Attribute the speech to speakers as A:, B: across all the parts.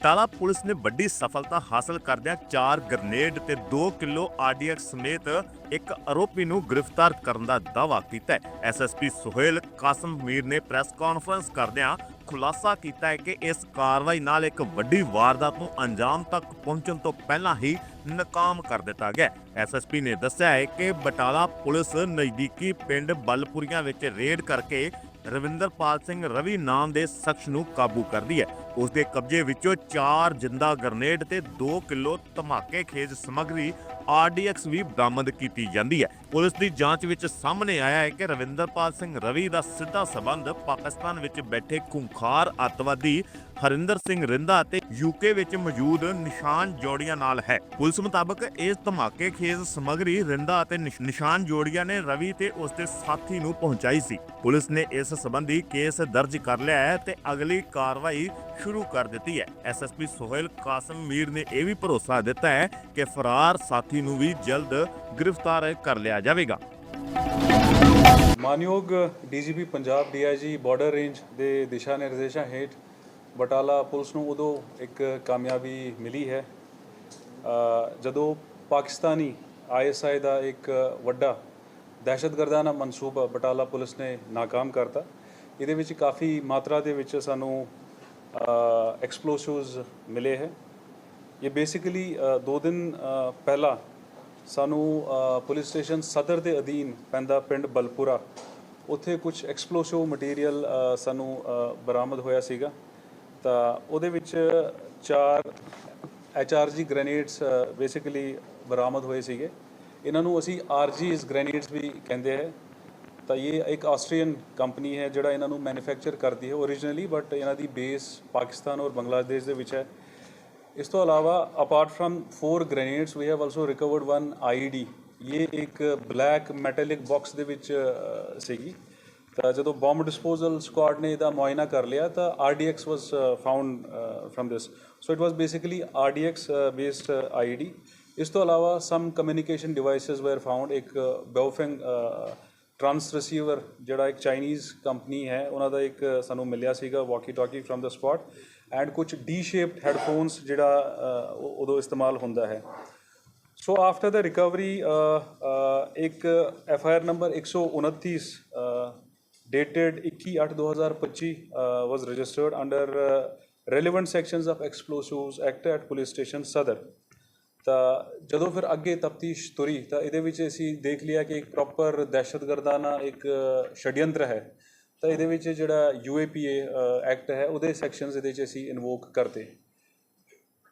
A: Batala police ਨੇ ਵੱਡੀ ਸਫਲਤਾ ਹਾਸਲ ਕਰਦਿਆਂ 4 ਗ੍ਰਨੇਡ ਤੇ 2 ਕਿਲੋ ਆਰਡੀਐਕਸ ਸਮੇਤ ਇੱਕ ਆਰੋਪੀ ਨੂੰ ਗ੍ਰਿਫਤਾਰ ਕਰਨ ਦਾ ਦਾਅਵਾ ਕੀਤਾ ਹੈ। ਐਸਐਸਪੀ ਸੁਹੇਲ ਕਾਸਮ ਮੀਰ ਨੇ ਪ੍ਰੈਸ ਕਾਨਫਰੰਸ ਕਰਦਿਆਂ ਖੁਲਾਸਾ ਕੀਤਾ ਹੈ ਕਿ ਇਸ ਕਾਰਵਾਈ ਨਾਲ ਇੱਕ ਵੱਡੀ ਵਾਰਦਾਤ ਨੂੰ ਅੰਜਾਮ ਤੱਕ ਪਹੁੰਚਣ ਤੋਂ ਪਹਿਲਾਂ ਹੀ ਨਾਕਾਮ ਕਰ ਦਿੱਤਾ ਗਿਆ ਐਸਐਸਪੀ ਨੇ ਦੱਸਿਆ ਹੈ ਕਿ ਬਟਾਲਾ ਪੁਲਿਸ ਨਜ਼ਦੀਕੀ ਪਿੰਡ ਬਲਪੁਰੀਆਂ ਵਿੱਚ ਰੇਡ ਕਰਕੇ ਰਵਿੰਦਰਪਾਲ ਸਿੰਘ ਰਵੀ ਨਾਮ ਦੇ ਸ਼ਖਸ ਨੂੰ ਕਾਬੂ ਕਰਦੀ ਹੈ। ਉਸ ਦੇ ਕਬਜ਼ੇ ਵਿੱਚੋਂ 4 ਜਿੰਦਾ ਗ੍ਰਨੇਡ ਤੇ 2 ਕਿਲੋ ਧਮਾਕੇ ਖੇਜ ਸਮੱਗਰੀ ਆਰਡੀਐਕਸ ਵੀ ਬਰਾਮਦ ਕੀਤੀ ਜਾਂਦੀ ਹੈ। ਪੁਲਿਸ ਦੀ ਜਾਂਚ ਵਿੱਚ ਸਾਹਮਣੇ ਆਇਆ ਹੈ ਕਿ ਰਵਿੰਦਰਪਾਲ ਸਿੰਘ ਰਵੀ ਦਾ ਸਿੱਧਾ ਸਬੰਧ ਪਾਕਿਸਤਾਨ ਵਿੱਚ ਬੈਠੇ ਖੁੰਖਾਰ ਅੱਤਵਾਦੀ ਹਰਿੰਦਰ ਸਿੰਘ ਰਿੰਦਾ ਅਤੇ ਯੂਕੇ ਵਿੱਚ ਮੌਜੂਦ ਨਿਸ਼ਾਨ ਜੋੜੀਆਂ ਨਾਲ ਹੈ। ਪੁਲਿਸ ਮੁਤਾਬਕ ਇਸ ਧਮਾਕੇ ਖੇਜ਼ ਸਮੱਗਰੀ ਰਿੰਦਾ ਅਤੇ ਨਿਸ਼ਾਨ ਜੋੜੀਆਂ ਨੇ ਰਵੀ ਤੇ ਉਸ ਦੇ ਸਾਥੀ ਨੂੰ ਪਹੁੰਚਾਈ ਸੀ। ਪੁਲਿਸ ਨੇ ਇਸ ਸੰਬੰਧੀ ਕੇਸ ਦਰਜ ਕਰ ਲਿਆ ਹੈ ਤੇ ਅਗਲੀ ਕਾਰਵਾਈ ਸ਼ੁਰੂ ਕਰ ਦਿੱਤੀ ਹੈ। ਐਸਐਸਪੀ ਸੋਹੇਲ ਕਾਸਮ ਮੀਰ ਨੇ ਇਹ ਵੀ ਭਰੋਸਾ ਦਿੱਤਾ ਹੈ ਕਿ ਫਰਾਰ ਸਾਥੀ ਨੂੰ ਵੀ ਜਲਦ ਗ੍ਰਿਫਤਾਰ ਕਰ ਲਿਆ ਜਾਵੇਗਾ।
B: ਮਾਨਯੋਗ DGP Punjab DIG border range ਦੇ ਦਿਸ਼ਾ ਨਿਰਦੇਸ਼ਾਂ ਹੇਠ ਬਟਾਲਾ ਪੁਲਿਸ ਨੂੰ ਉਦੋਂ ਇੱਕ ਕਾਮਯਾਬੀ ਮਿਲੀ ਹੈ। ਜਦੋਂ ਪਾਕਿਸਤਾਨੀ ਆਈਐਸਆਈ ਦਾ ਇੱਕ ਵੱਡਾ ਦਹਿਸ਼ਤਗਰਦਾਨਾ ਮਨਸੂਬਾ ਬਟਾਲਾ ਪੁਲਿਸ ਨੇ ਨਾਕਾਮ ਕਰਤਾ। ਇਹਦੇ ਵਿੱਚ ਕਾਫੀ ਮਾਤਰਾ ਦੇ ਵਿੱਚ ਸਾਨੂੰ ਐਕਸਪਲੋਸਿਵਸ ਮਿਲੇ ਹੈ। ਇਹ ਬੇਸਿਕਲੀ ਦੋ ਦਿਨ ਅ, ਪਹਿਲਾਂ ਸਾਨੂੰ ਪੁਲਿਸ ਸਟੇਸ਼ਨ ਸਦਰ ਦੇ ਅਧੀਨ ਪੈਂਦਾ ਪਿੰਡ ਬਲਪੁਰਾ। ਉੱਥੇ ਕੁਝ ਐਕਸਪਲੋਸਿਵ ਮਟੀਰੀਅਲ ਸਾਨੂੰ ਬਰਾਮਦ ਹੋਇਆ ਸੀਗਾ। ਤਾਂ ਉਹਦੇ ਵਿੱਚ ਚਾਰ ਐਚਆਰਜੀ ਗ੍ਰੇਨੇਡਸ ਬੇਸਿਕਲੀ ਬਰਾਮਦ ਹੋਏ ਸੀਗੇ। ਇਹਨਾਂ ਨੂੰ ਅਸੀਂ ਆਰਜੀਸ ਗ੍ਰੇਨੇਡਸ ਵੀ ਕਹਿੰਦੇ ਹੈ ਤਾਂ ਇਹ ਇੱਕ ਆਸਟਰੀਅਨ ਕੰਪਨੀ ਹੈ ਜਿਹੜਾ ਇਹਨਾਂ ਨੂੰ ਮੈਨੂਫੈਕਚਰ ਕਰਦੀ ਹੈ ਓਰੀਜਨਲੀ ਬਟ ਇਹਨਾਂ ਦੀ ਬੇਸ ਪਾਕਿਸਤਾਨ ਔਰ ਬੰਗਲਾਦੇਸ਼ ਦੇ ਵਿੱਚ ਹੈ। ਇਸ ਤੋਂ ਇਲਾਵਾ apart from 4 grenades we have also recovered one IED ਇਹ ਇੱਕ ਬਲੈਕ ਮੈਟੈਲਿਕ ਬਾਕਸ ਦੇ ਵਿੱਚ ਸੀਗੀ। ਤਾਂ ਜਦੋਂ ਬੰਬ ਡਿਸਪੋਜ਼ਲ ਸਕੁਆਡ ਨੇ ਇਹਦਾ ਮੁਆਇਨਾ ਕਰ ਲਿਆ, ਤਾਂ RDX was found from this so it was basically RDX based IED ਇਸ ਤੋਂ ਇਲਾਵਾ some communication devices were found ਇੱਕ ਬਾਓਫੈਂਗ ਟਰਾਂਸ ਰਿਸੀਵਰ ਜਿਹੜਾ ਇੱਕ ਚਾਈਨੀਜ਼ ਕੰਪਨੀ ਹੈ, ਉਹਨਾਂ ਦਾ ਇੱਕ ਸਾਨੂੰ ਮਿਲਿਆ ਸੀਗਾ walkie talkie from the spot and ਕੁਝ ਡੀ ਸ਼ੇਪਡ ਹੈੱਡਫੋਨਸ ਜਿਹੜਾ ਉਦੋਂ ਇਸਤੇਮਾਲ ਹੁੰਦਾ ਹੈ। ਸੋ ਆਫਟਰ ਦਾ ਰਿਕਵਰੀ ਇੱਕ F I R number 129 dated 21/8/2025 was registered under relevant sections of explosives act at police station Sadar ਤਾਂ ਜਦੋਂ ਫਿਰ ਅੱਗੇ ਤਫਤੀਸ਼ ਤੁਰੀ, ਤਾਂ ਇਹਦੇ ਵਿੱਚ ਅਸੀਂ ਦੇਖ ਲਿਆ ਕਿ ਇੱਕ ਪ੍ਰੋਪਰ ਦਹਿਸ਼ਤਗਰਦਾਨਾ ਇੱਕ ਛੜਯੰਤਰ ਹੈ। ਤਾਂ ਇਹਦੇ ਵਿੱਚ ਜਿਹੜਾ ਯੂਏਪੀਏ ਐਕਟ ਹੈ, ਉਹਦੇ ਸੈਕਸ਼ਨਸ ਇਹਦੇ ਵਿੱਚ ਅਸੀਂ ਇਨਵੋਕ ਕਰਦੇ।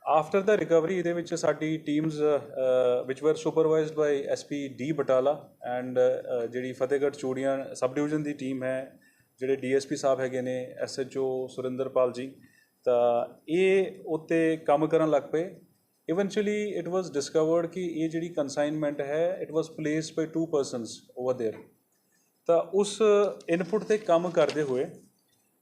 B: ਆਫਟਰ ਦਾ ਰਿਕਵਰੀ ਇਹਦੇ ਵਿੱਚ ਸਾਡੀ teams which were supervised by SP D Batala and ਜਿਹੜੀ ਫਤਿਹਗੜ੍ਹ ਚੂੜੀਆਂ ਸਬ ਡਿਵੀਜ਼ਨ ਦੀ ਟੀਮ ਹੈ, ਜਿਹੜੇ ਡੀਐਸਪੀ ਸਾਹਿਬ ਹੈਗੇ ਨੇ ਐਸਐਚਓ ਸੁਰਿੰਦਰਪਾਲ ਜੀ, ਤਾਂ ਇਹ ਉੱਤੇ ਕੰਮ ਕਰਨ ਲੱਗ ਪਏ। ਇਵੈਂਚੁਅਲੀ ਇਟ ਵਾਸ ਡਿਸਕਵਰਡ ਕਿ ਇਹ ਜਿਹੜੀ ਕਨਸਾਈਨਮੈਂਟ ਹੈ it was placed by two persons over there ਤਾਂ ਉਸ ਇਨਪੁਟ ਤੇ ਕੰਮ ਕਰਦੇ ਹੋਏ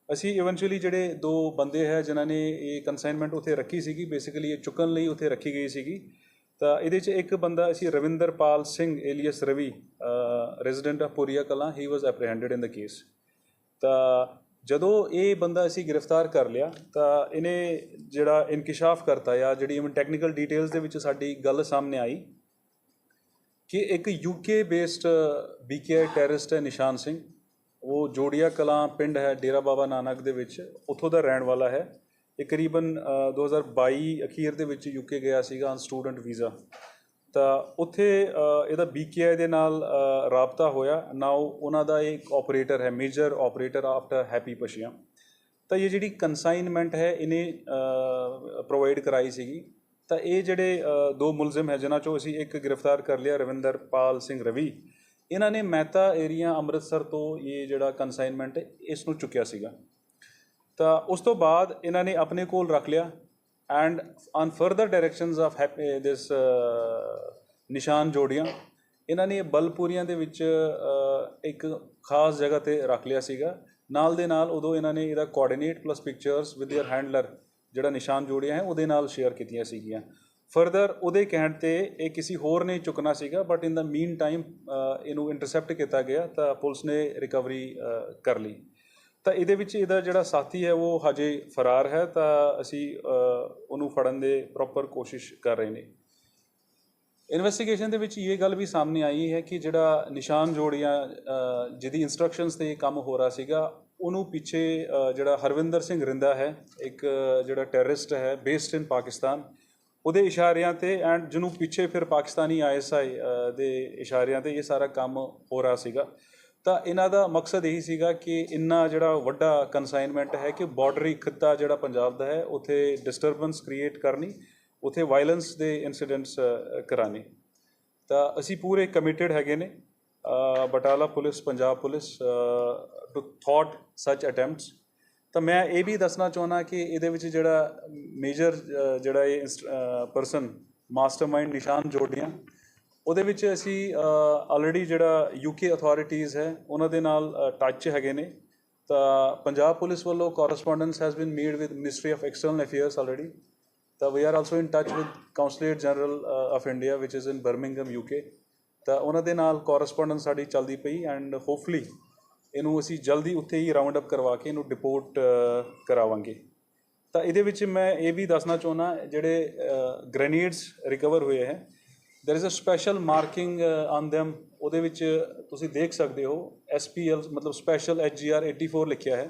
B: ਅਸੀਂ ਇਵੈਂਚੁਅਲੀ ਜਿਹੜੇ ਦੋ ਬੰਦੇ ਹੈ ਜਿਨ੍ਹਾਂ ਨੇ ਇਹ ਕਨਸਾਈਨਮੈਂਟ ਉੱਥੇ ਰੱਖੀ ਸੀਗੀ ਬੇਸਿਕਲੀ ਇਹ ਚੁੱਕਣ ਲਈ ਉੱਥੇ ਰੱਖੀ ਗਈ ਸੀਗੀ ਤਾਂ ਇਹਦੇ 'ਚ ਇੱਕ ਬੰਦਾ ਅਸੀਂ Ravinderpal Singh alias Ravi resident of Puria Kalan he was apprehended in the case ਤਾਂ ਜਦੋਂ ਇਹ ਬੰਦਾ ਅਸੀਂ ਗ੍ਰਿਫਤਾਰ ਕਰ ਲਿਆ ਤਾਂ ਇਹਨੇ ਜਿਹੜਾ ਇਨਕਸ਼ਾਫ ਕਰਤਾ ਜਾਂ ਜਿਹੜੀ ਇਵਨ ਟੈਕਨੀਕਲ ਡੀਟੇਲਸ ਦੇ ਵਿੱਚ ਸਾਡੀ ਗੱਲ ਸਾਹਮਣੇ ਆਈ ਕਿ ਇੱਕ ਯੂਕੇ ਬੇਸਡ ਬੀਕੇਆਈ ਟੈਰਰਿਸਟ ਹੈ ਨਿਸ਼ਾਨ ਸਿੰਘ। ਉਹ ਜੋੜੀਆ ਕਲਾਂ ਪਿੰਡ ਹੈ ਡੇਰਾ ਬਾਬਾ ਨਾਨਕ ਦੇ ਵਿੱਚ ਉੱਥੋਂ ਦਾ ਰਹਿਣ ਵਾਲਾ ਹੈ। ਇਹ ਕਰੀਬਨ ਅ, 2022 ਅਖੀਰ ਦੇ ਵਿੱਚ ਯੂਕੇ ਗਿਆ ਸੀਗਾ ਔਨ ਸਟੂਡੈਂਟ ਵੀਜ਼ਾ ਤਾਂ ਉੱਥੇ ਅ, ਇਹਦਾ ਬੀਕੇਆਈ ਦੇ ਨਾਲ ਰਾਬਤਾ ਹੋਇਆ। ਨਾਓ ਉਹਨਾਂ ਦਾ ਇੱਕ ਆਪਰੇਟਰ ਹੈ major operator after Happy Pashian ਤਾਂ ਇਹ ਜਿਹੜੀ ਕਨਸਾਈਨਮੈਂਟ ਹੈ ਇਹਨੇ ਪ੍ਰੋਵਾਈਡ ਕਰਾਈ ਸੀਗੀ। ਤਾਂ ਇਹ ਜਿਹੜੇ ਦੋ ਮੁਲਜ਼ਮ ਹੈ ਜਿਨ੍ਹਾਂ ਚੋਂ ਅਸੀਂ ਇੱਕ ਗ੍ਰਿਫਤਾਰ ਕਰ ਲਿਆ ਰਵਿੰਦਰਪਾਲ ਸਿੰਘ ਰਵੀ। ਇਹਨਾਂ ਨੇ ਮਹਿਤਾ ਏਰੀਆ ਅੰਮ੍ਰਿਤਸਰ ਤੋਂ ਇਹ ਜਿਹੜਾ ਕਨਸਾਈਨਮੈਂਟ ਇਸ ਨੂੰ ਚੁੱਕਿਆ ਸੀਗਾ। ਤਾਂ ਉਸ ਤੋਂ ਬਾਅਦ ਇਹਨਾਂ ਨੇ ਆਪਣੇ ਕੋਲ ਰੱਖ ਲਿਆ। and on further directions of this Nishan Jodian ਇਹਨਾਂ ਨੇ ਇਹ ਬਲਪੂਰੀਆਂ ਦੇ ਵਿੱਚ ਅ, ਇੱਕ ਖਾਸ ਜਗ੍ਹਾ ਤੇ ਰੱਖ ਲਿਆ ਸੀਗਾ ਨਾਲ ਦੇ ਨਾਲ ਉਦੋਂ ਇਹਨਾਂ ਨੇ ਇਹਦਾ coordinate plus pictures with their handler ਜਿਹੜਾ ਨਿਸ਼ਾਨ ਜੋੜੀਆਂ ਹੈ ਉਹਦੇ ਨਾਲ ਸ਼ੇਅਰ ਕੀਤੀਆਂ ਸੀਗੀਆਂ ਫਰਦਰ ਉਹਦੇ ਕਹਿਣ ਤੇ ਇਹ ਕਿਸੇ ਹੋਰ ਨੇ ਚੁੱਕਣਾ ਸੀਗਾ but in the mean time ਇਹਨੂੰ ਇੰਟਰਸੈਪਟ ਕੀਤਾ ਗਿਆ ਤਾਂ ਪੁਲਿਸ ਨੇ ਰਿਕਵਰੀ ਕਰ ਲਈ ਤਾਂ ਇਹਦੇ ਵਿੱਚ ਇਹਦਾ ਜਿਹੜਾ ਸਾਥੀ ਹੈ, ਉਹ ਹਜੇ ਫਰਾਰ ਹੈ, ਤਾਂ ਅਸੀਂ ਉਹਨੂੰ ਫੜਨ ਦੇ ਪ੍ਰੋਪਰ ਕੋਸ਼ਿਸ਼ ਕਰ ਰਹੇ ਨੇ। ਇਨਵੈਸਟੀਗੇਸ਼ਨ ਦੇ ਵਿੱਚ ਇਹ ਗੱਲ ਵੀ ਸਾਹਮਣੇ ਆਈ ਹੈ ਕਿ ਜਿਹੜਾ ਨਿਸ਼ਾਨ ਜੋੜੀਆਂ ਜਿਹਦੀ ਇਨਸਟਰਕਸ਼ਨਸ ਤੇ ਇਹ ਕੰਮ ਹੋ ਰਿਹਾ ਸੀਗਾ, ਉਹਨੂੰ ਪਿੱਛੇ ਜਿਹੜਾ ਹਰਵਿੰਦਰ ਸਿੰਘ ਰਿੰਦਾ ਹੈ, ਇੱਕ, ਜਿਹੜਾ ਟੈਰਰਿਸਟ ਹੈ ਬੇਸਡ ਇਨ ਪਾਕਿਸਤਾਨ, ਉਹਦੇ ਇਸ਼ਾਰਿਆਂ ਤੇ ਐਂਡ ਜਿਹਨੂੰ ਪਿੱਛੇ ਫਿਰ ਪਾਕਿਸਤਾਨੀ ਆਈਐਸਆਈ ਦੇ ਇਸ਼ਾਰਿਆਂ ਤੇ ਇਹ ਸਾਰਾ ਕੰਮ ਹੋ ਰਿਹਾ ਸੀਗਾ। ਤਾਂ ਇਹਨਾਂ ਦਾ ਮਕਸਦ ਇਹੀ ਸੀਗਾ ਕਿ ਇੰਨਾ ਜਿਹੜਾ ਵੱਡਾ ਕਨਸਾਈਨਮੈਂਟ ਹੈ ਕਿ ਬਾਰਡਰੀ ਖਿੱਤਾ ਜਿਹੜਾ ਪੰਜਾਬ ਦਾ ਹੈ, ਉੱਥੇ ਡਿਸਟਰਬੈਂਸ ਕ੍ਰੀਏਟ ਕਰਨੀ, ਉੱਥੇ ਵਾਇਲੈਂਸ ਦੇ ਇਨਸੀਡੈਂਟਸ ਕਰਾਣੇ ਤਾਂ ਅਸੀਂ ਪੂਰੇ ਕਮਿਟਿਡ ਹੈਗੇ ਨੇ Batala police, Punjab police to thought such attempts ਤਾਂ ਮੈਂ ਇਹ ਵੀ ਦੱਸਣਾ ਚਾਹੁੰਦਾ ਕਿ ਇਹਦੇ ਵਿੱਚ ਜਿਹੜਾ ਮੇਜਰ ਜਿਹੜਾ ਇਹ ਪਰਸਨ ਮਾਸਟਰਮਾਈਂਡ ਨਿਸ਼ਾਨ ਜੋੜੀਆਂ ਉਹਦੇ ਵਿੱਚ ਅਸੀਂ ਆਲਰੇਡੀ ਜਿਹੜਾ ਯੂਕੇ ਅਥਾਰਟੀਜ਼ ਹੈ, ਉਹਨਾਂ ਦੇ ਨਾਲ ਟੱਚ ਹੈਗੇ ਨੇ। ਤਾਂ ਪੰਜਾਬ ਪੁਲਿਸ ਵੱਲੋਂ correspondence has been made with ministry of external affairs already ਤਾਂ we are also in touch with consulate general of India which is in Birmingham UK ਤਾਂ ਉਹਨਾਂ ਦੇ ਨਾਲ ਕੋਰਸਪੋਂਡੈਂਸ ਸਾਡੀ ਚੱਲਦੀ ਪਈ ਐਂਡ ਹੋਪਫੁਲੀ ਇਹਨੂੰ ਅਸੀਂ ਜਲਦੀ ਉੱਥੇ ਹੀ ਰਾਉਂਡ ਅਪ ਕਰਵਾ ਕੇ ਇਹਨੂੰ ਡਿਪੋਰਟ ਕਰਾਵਾਂਗੇ। ਤਾਂ ਇਹਦੇ ਵਿੱਚ ਮੈਂ ਇਹ ਵੀ ਦੱਸਣਾ ਚਾਹੁੰਦਾ, ਜਿਹੜੇ ਗ੍ਰੇਨੇਡਸ ਰਿਕਵਰ ਹੋਏ ਹੈ there is a special marking uh, on them. ਉਹਦੇ ਵਿੱਚ ਤੁਸੀਂ ਦੇਖ ਸਕਦੇ ਹੋ SPL ਮਤਲਬ ਸਪੈਸ਼ਲ HGR 84 ਲਿਖਿਆ ਹੈ।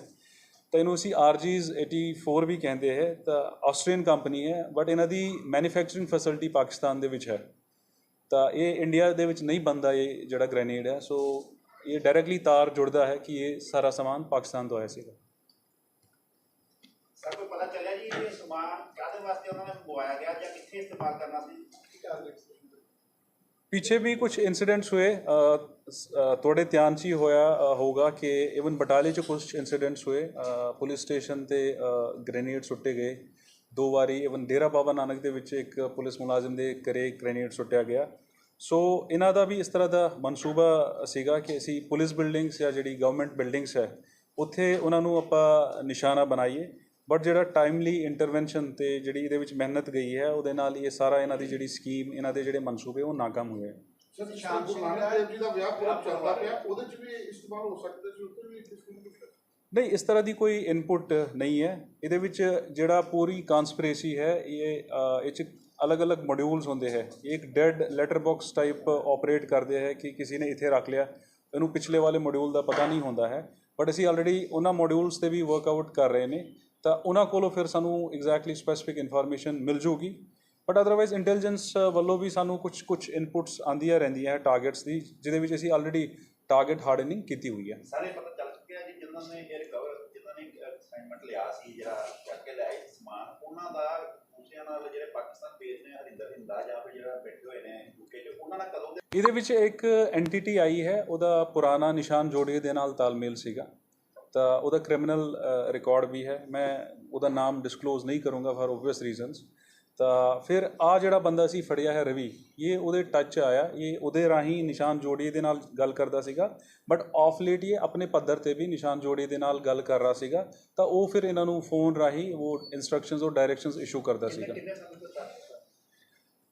B: ਤਾਂ ਇਹਨੂੰ ਅਸੀਂ RGs 84 ਵੀ ਕਹਿੰਦੇ ਹੈ। ਤਾਂ ਆਸਟਰੀਅਨ ਕੰਪਨੀ ਹੈ ਬਟ ਇਹਨਾਂ ਦੀ ਮੈਨੂਫੈਕਚਰਿੰਗ ਫੈਸਿਲਿਟੀ ਪਾਕਿਸਤਾਨ ਦੇ ਵਿੱਚ ਹੈ। ਤਾਂ ਇਹ ਇੰਡੀਆ ਦੇ ਵਿੱਚ ਨਹੀਂ ਬਣਦਾ ਇਹ ਜਿਹੜਾ ਗ੍ਰੇਨੇਡ ਹੈ। ਸੋ ਇਹ ਡਾਇਰੈਕਟਲੀ ਤਾਰ ਜੁੜਦਾ ਹੈ ਕਿ ਇਹ ਸਾਰਾ ਸਮਾਨ ਪਾਕਿਸਤਾਨ ਤੋਂ ਆਇਆ ਸੀਗਾ।
C: ਸਰ ਪਤਾ ਚੱਲਿਆ ਜੀ ਇਹ ਸਮਾਨ ਕਾਹਦੇ ਵਾਸਤੇ ਉਹਨਾਂ ਨੇ ਮੰਗਵਾਇਆ ਗਿਆ ਜਾਂ ਕਿੱਥੇ ਇਸਤੇਮਾਲ ਕਰਨਾ ਸੀ?
B: ਪਿੱਛੇ ਵੀ ਕੁਝ ਇਨਸੀਡੈਂਟਸ ਹੋਏ ਅ, ਤੁਹਾਡੇ ਧਿਆਨ 'ਚ ਹੀ ਹੋਇਆ ਅ, ਹੋਗਾ ਕਿ ਇਵਨ ਬਟਾਲੇ 'ਚ ਕੁਝ ਇਨਸੀਡੈਂਟਸ ਹੋਏ ਪੁਲਿਸ ਸਟੇਸ਼ਨ ਤੇ ਗ੍ਰੇਨੇਡ ਸੁੱਟੇ ਗਏ ਦੋ ਵਾਰੀ ਇਵਨ ਡੇਰਾ ਬਾਬਾ ਨਾਨਕ ਦੇ ਵਿੱਚ ਇੱਕ ਪੁਲਿਸ ਮੁਲਾਜ਼ਮ ਦੇ ਘਰੇ ਗ੍ਰੇਨੇਡ ਸੁੱਟਿਆ ਗਿਆ ਸੋ ਇਹਨਾਂ ਦਾ ਵੀ ਇਸ ਤਰ੍ਹਾਂ ਦਾ ਮਨਸੂਬਾ ਸੀਗਾ ਕਿ ਅਸੀਂ ਪੁਲਿਸ ਬਿਲਡਿੰਗਸ ਜਾਂ ਜਿਹੜੀ ਗਵਰਨਮੈਂਟ ਬਿਲਡਿੰਗਸ ਹੈ ਉੱਥੇ ਉਹਨਾਂ ਨੂੰ ਆਪਾਂ ਨਿਸ਼ਾਨਾ ਬਣਾਈਏ ਬਟ ਜਿਹੜਾ ਟਾਈਮਲੀ ਇੰਟਰਵੈਂਸ਼ਨ ਤੇ ਜਿਹੜੀ ਇਹਦੇ ਵਿੱਚ ਮਿਹਨਤ ਗਈ ਹੈ ਉਹਦੇ ਨਾਲ ਇਹ ਸਾਰਾ ਇਹਨਾਂ ਦੀ ਜਿਹੜੀ ਸਕੀਮ ਇਹਨਾਂ ਦੇ ਜਿਹੜੇ ਮਨਸੂਬੇ ਉਹ ਨਾਕਾਮ ਹੋਏ
D: ਸਰ ਨਿਸ਼ਾਨ ਗੁਰੂ ਨਾਨਕ ਦੇਵ ਜੀ ਦਾ ਵਿਆਹ ਪੁਰਬ ਚੱਲਦਾ ਪਿਆ ਉਹਦੇ ਚ ਵੀ ਇਸਤੇਮਾਲ ਹੋ ਸਕਦਾ ਸੀ ਉੱਤੇ ਵੀ ਇਸਤੇਮਾਲ ਹੋ? ਸਕਦਾ
B: ਨਹੀਂ ਇਸ ਤਰ੍ਹਾਂ ਦੀ ਕੋਈ ਇਨਪੁਟ ਨਹੀਂ ਹੈ। ਇਹਦੇ ਵਿੱਚ ਜਿਹੜਾ ਪੂਰੀ ਕਨਸਪੀਰੇਸੀ ਹੈ ਇਹ ਅ, ਇਹ ਚ ਅਲੱਗ-ਅਲੱਗ ਮੋਡਿਊਲਸ ਹੁੰਦੇ ਹੈ। ਇਹ ਇੱਕ dead letter box type operate ਕਰਦੇ ਹੈ ਕਿ ਕਿਸੇ ਨੇ ਇੱਥੇ ਰੱਖ ਲਿਆ। ਇਹਨੂੰ ਪਿਛਲੇ ਵਾਲੇ ਮੋਡਿਊਲ ਦਾ ਪਤਾ ਨਹੀਂ ਹੁੰਦਾ ਹੈ। ਬਟ ਅਸੀਂ ਆਲਰੇਡੀ ਉਹਨਾਂ ਮੋਡਿਊਲਸ ਤੇ ਵੀ ਵਰਕਆਊਟ ਕਰ ਰਹੇ ਨੇ। ਤਾਂ ਉਹਨਾਂ ਕੋਲੋਂ ਫਿਰ ਸਾਨੂੰ ਐਗਜ਼ੈਕਟਲੀ ਸਪੈਸੀਫਿਕ ਇਨਫੋਰਮੇਸ਼ਨ ਮਿਲ ਜੂਗੀ। ਬਟ ਅਦਰਵਾਈਜ਼ ਇੰਟੈਲੀਜੈਂਸ ਵੱਲੋਂ ਵੀ ਸਾਨੂੰ ਕੁਝ ਕੁਝ ਇਨਪੁਟਸ ਆਂਦੀਆਂ ਰਹਿੰਦੀਆਂ ਹੈ ਟਾਰਗੇਟਸ ਦੀ ਜਿਹਦੇ ਵਿੱਚ ਅਸੀਂ ਆਲਰੇਡੀ ਟਾਰਗੇਟ ਹਾਰਡਨਿੰਗ ਕੀਤੀ ਹੋਈ ਹੈ।
C: ਸਾਰੇ ਪਤਾ ਚੱਲ ਚੁੱਕਿਆ ਜੀ ਜਿਨ੍ਹਾਂ ਨੇ ਇਹ ਰਿਕਵਰ ਜਿਨ੍ਹਾਂ ਨੇ ਅਸਾਈਨਮੈਂਟ ਲਿਆ ਸੀ ਜਿਹੜਾ ਚੱਕ ਕੇ ਲਿਆਏ ਸੀ ਸਮਾਨ ਉਹਨਾਂ ਦਾ ਦੂਸਰਿਆਂ ਨਾਲ ਜਿਹੜੇ ਪਾਕਿਸਤਾਨ ਬੇਸ ਨੇ ਹਰਿੰਦਰ ਹਿੰਦਾ ਜਾਂ ਫਿਰ ਜਿਹੜਾ ਬੈਠੇ ਹੋਏ ਨੇ ਯੂਕੇ 'ਚ ਉਹਨਾਂ ਨਾਲ ਕਦੋਂ ਦੇ
B: ਇਹਦੇ ਵਿੱਚ ਇੱਕ ਐਂਟੀਟੀ ਆਈ ਹੈ ਉਹਦਾ ਪੁਰਾਣਾ ਨਿਸ਼ਾਨ ਜੋੜੀਏ ਦੇ ਨਾਲ ਤਾਲਮੇਲ ਸੀਗਾ। ਤਾਂ ਉਹਦਾ ਕ੍ਰਿਮੀਨਲ ਰਿਕਾਰਡ ਵੀ ਹੈ। ਮੈਂ ਉਹਦਾ ਨਾਮ ਡਿਸਕਲੋਜ਼ ਨਹੀਂ ਕਰੂੰਗਾ ਫॉर obvious ਰੀਜ਼ਨਸ ਤਾਂ ਫਿਰ ਆ ਜਿਹੜਾ ਬੰਦਾ ਸੀ ਫੜਿਆ ਹੈ ਰਵੀ ਇਹ ਉਹਦੇ ਟੱਚ ਆਇਆ। ਇਹ ਉਹਦੇ ਰਾਹੀਂ ਨਿਸ਼ਾਨ ਜੋੜੀਏ ਦੇ ਨਾਲ ਗੱਲ ਕਰਦਾ ਸੀਗਾ। ਬਟ ਆਫ ਲੇਟ ਇਹ ਆਪਣੇ ਪੱਧਰ ਤੇ ਵੀ ਨਿਸ਼ਾਨ ਜੋੜੀਏ ਦੇ ਨਾਲ ਗੱਲ ਕਰ ਰਿਹਾ ਸੀਗਾ। ਤਾਂ ਉਹ ਫਿਰ ਇਹਨਾਂ ਨੂੰ ਫੋਨ ਰਾਹੀਂ ਉਹ ਇਨਸਟਰਕਸ਼ਨਸ ਔਰ ਡਾਇਰੈਕਸ਼ਨਸ ਇਸ਼ੂ ਕਰਦਾ ਸੀਗਾ।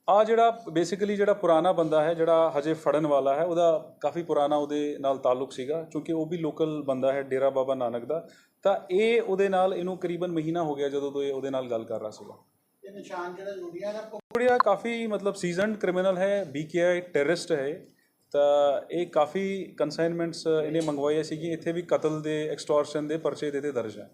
B: ਆ ਜਿਹੜਾ ਬੇਸਿਕਲੀ ਜਿਹੜਾ ਪੁਰਾਣਾ ਬੰਦਾ ਹੈ ਜਿਹੜਾ ਹਜੇ ਫੜਨ ਵਾਲਾ ਹੈ ਉਹਦਾ ਕਾਫੀ ਪੁਰਾਣਾ ਉਹਦੇ ਨਾਲ ਤਾਲੁਕ ਸੀਗਾ ਕਿਉਂਕਿ ਉਹ ਵੀ ਲੋਕਲ ਬੰਦਾ ਹੈ ਡੇਰਾ ਬਾਬਾ ਨਾਨਕ ਦਾ। ਤਾਂ ਇਹ ਉਹਦੇ ਨਾਲ ਇਹਨੂੰ ਕਰੀਬਨ ਮਹੀਨਾ ਹੋ ਗਿਆ ਜਦੋਂ ਤੋਂ ਇਹ ਉਹਦੇ ਨਾਲ ਗੱਲ ਕਰ ਰਿਹਾ ਸੀਗਾ।
D: ਇਹ ਨਿਸ਼ਾਨ ਜਿਹੜਾ ਜੁੜੀਆਂ ਦਾ
B: ਕੁੜੀਆ ਕਾਫੀ ਮਤਲਬ ਸੀਜ਼ਨਡ ਕ੍ਰਿਮੀਨਲ ਹੈ ਬੀਕੇਆਈ ਟੈਰਰਿਸਟ ਹੈ ਤਾਂ ਇਹ ਕਾਫੀ ਕਨਸਾਈਨਮੈਂਟਸ ਇਹਨੇ ਮੰਗਵਾਏ ਸੀ ਕਿ ਇੱਥੇ ਵੀ ਕਤਲ ਦੇ ਐਕਸਟੋਰਸ਼ਨ ਦੇ ਪਰਚੇ ਦੇ ਤੇ ਦਰਜ ਹੈ।